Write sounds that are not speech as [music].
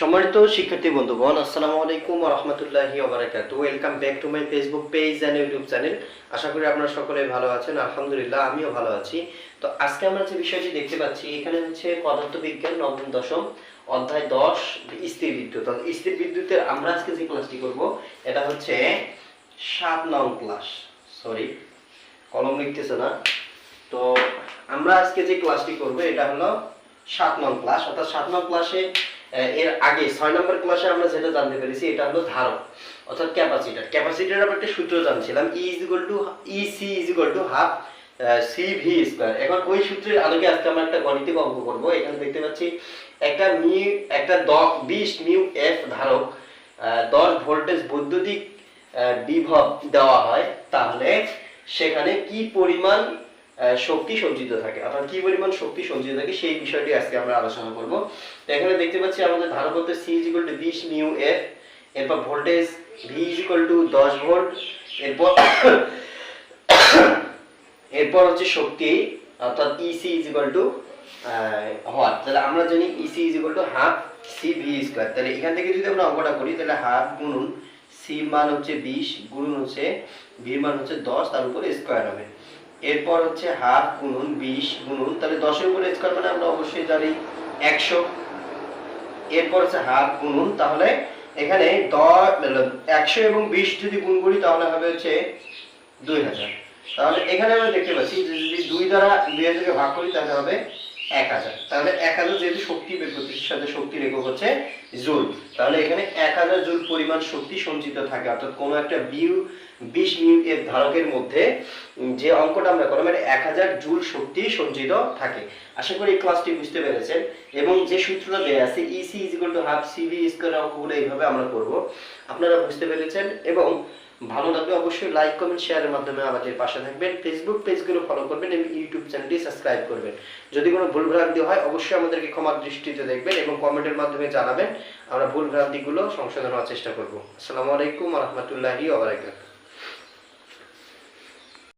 সম্মানিত শিক্ষার্থী বন্ধুগণ, আসসালামু আলাইকুম রহমতুল্লাহি ওবারাকাত welcome back to my Facebook page and YouTube channel আশা করি আপনারা সকলে ভালো আছেন, আলহামদুলিল্লাহ আমিও ভালো আছি। তো আজকে আমরা যে বিষয়টি দেখতে পাচ্ছি, এখানে হচ্ছে পদার্থবিজ্ঞান নবম, দশম অধ্যায় দশ স্থির বিদ্যুৎ। স্থির বিদ্যুতের আমরা আজকে যে ক্লাসটি করব, এটা হচ্ছে সাত নং ক্লাস সরি কলম লিখতেছে না। তো আমরা আজকে যে ক্লাসটি করব, এটা হলো সাত নং ক্লাস অর্থাৎ সাত নং ক্লাসে এর আগে ছয় নম্বর ক্লাসে আমরা যেটা জানতে পেরেছি, এটা হলো ধারক, অর্থাৎ ক্যাপাসিটার ক্যাপাসিটার আমরা একটা সূত্র জানছিলাম E is equal to E C is equal to half C V square এখন ওই সূত্রের আলোকে আজকে আমরা একটা গণিতিক অঙ্ক করব। এখানে দেখতে পাচ্ছি, একটা মিউ একটা দশ বিশ মিউ এফ ধারক দশ ভোল্টেজ বৈদ্যুতিক বিভব দেওয়া হয়, তাহলে সেখানে কি পরিমাণ শক্তি সঞ্চিত থাকে। অর্থাৎ কি পরিমাণ শক্তি সঞ্চিত থাকে সেই বিষয়টি আজকে আমরা আলোচনা করব। এখানে দেখতে পাচ্ছি আমাদের ধারক হতে সি ইজ ইকুয়াল টু বিশ মিউ এফ এরপর voltage V is equal to দশ ভোল্ট এরপর [coughs] এরপর হচ্ছে শক্তি, অর্থাৎ ইসি ইজ ইকুয়াল টু হওয়ার তাহলে আমরা জানি E C is equal to half C V square তাহলে এখান থেকে যদি আমরা অঙ্কটা করি, তাহলে হাফ গুণন সি মান হচ্ছে বিশ, গুণন হচ্ছে ভি মান হচ্ছে দশ, তার উপরে স্কোয়ার হবে। এরপর হচ্ছে হাফ গুণন বিশ গুণুন, তাহলে দশের উপরে স্কোয়ার মানে আমরা অবশ্যই জানি একশো। এরপর হচ্ছে হাফ গুণন, তাহলে এখানে দশ একশো এবং বিশ যদি গুণ করি, তাহলে হবে হচ্ছে দুই হাজার। তাহলে এখানে আমরা দেখতে পাচ্ছি যদি দুই দ্বারা দুই হাজারকে ভাগ করি, তাহলে হবে এক হাজার। তাহলে এক হাজার যেহেতু শক্তি বের সাথে শক্তির একক হচ্ছে জুল। তাহলে এখানে এক হাজার জুল পরিমাণ শক্তি সঞ্চিত থাকে, অর্থাৎ কোনো একটা বিউ, বিশ মিউ এর ধারকের মধ্যে যে অঙ্কটা আমরা করলাম এটা এক হাজার জুল শক্তি সঞ্চিত থাকে। আশা করি এই ক্লাসটি বুঝতে পেরেছেন। এবং যে সূত্রটা দেওয়া আছে E C is to half C V square অঙ্কগুলো এইভাবে আমরা করব। আপনারা বুঝতে পেরেছেন। এবং ভালো লাগবে অবশ্যই লাইক কমেন্ট শেয়ারের মাধ্যমে আমাদের পাশে থাকবেন। ফেসবুক পেজগুলো ফলো করবেন এবং ইউটিউব চ্যানেলটি সাবস্ক্রাইব করবেন। যদি কোনো ভুলভ্রান্তি হয়, অবশ্যই আমাদেরকে ক্ষমার দৃষ্টিতে দেখবেন এবং কমেন্টের মাধ্যমে জানাবেন। আমরা ভুলভ্রান্তিগুলো সংশোধন হওয়ার চেষ্টা করব। আসসালামু আলাইকুম রহমতুল্লাহি ওবরাকাতুহু